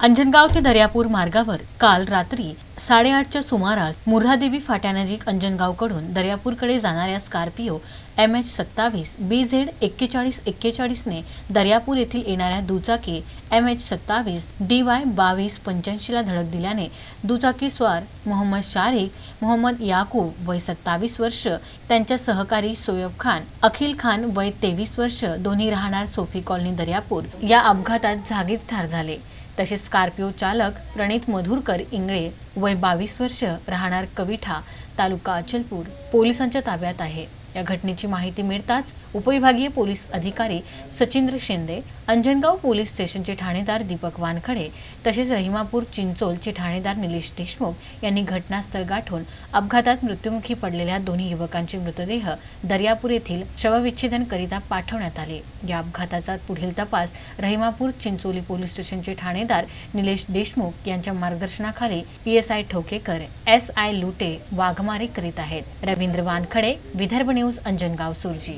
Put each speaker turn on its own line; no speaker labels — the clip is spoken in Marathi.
अंजनगाव ते दर्यापूर मार्गावर काल रात्री साडेआठच्या सुमारास मुर्हादेवी फाट्यानजीक अंजनगावकडून दर्यापूरकडे जाणाऱ्या स्कॉर्पिओ एम एच सत्तावीस बी झेड एक्केचाळीस एक्केचाळीसने दर्यापूर येथील येणाऱ्या दुचाकी एम एच सत्तावीस डी वाय बावीस पंच्याऐंशीला धडक दिल्याने दुचाकी स्वार मोहम्मद शारिक मोहम्मद याकूब वय सत्तावीस वर्ष त्यांच्या सहकारी सोयब खान अखिल खान वय तेवीस वर्ष दोन्ही राहणार सोफी कॉलनी दर्यापूर. या अपघातात जागीच ठार झाले. तसेच स्कॉर्पिओ चालक प्रणित मधुरकर इंगळे वय बावीस वर्ष राहणार कविठा तालुका अचलपूर पोलिसांच्या ताब्यात आहे. या घटनेची माहिती मिळताच उपविभागीय पोलीस अधिकारी सचिंद्र शिंदे अंजनगाव पोलीस स्टेशनचे ठाणेदार दीपक वानखडे तसेच रहिमापूर चिंचोलचे ठाणेदार निलेश देशमुख यांनी घटनास्थळ गाठून अपघातात मृत्युमुखी पडलेल्या दोन्ही युवकांचे मृतदेह दर्यापूर येथील शवविच्छेदनकरिता पाठवण्यात आले. या अपघाताचा पुढील तपास रहिमापूर चिंचोली पोलीस स्टेशनचे ठाणेदार निलेश देशमुख यांच्या मार्गदर्शनाखाली P S I Thokekar S I Lute Waghmare करीत आहेत. रवींद्र वानखडे विदर्भ न्यूज अंजनगाव सुरजी.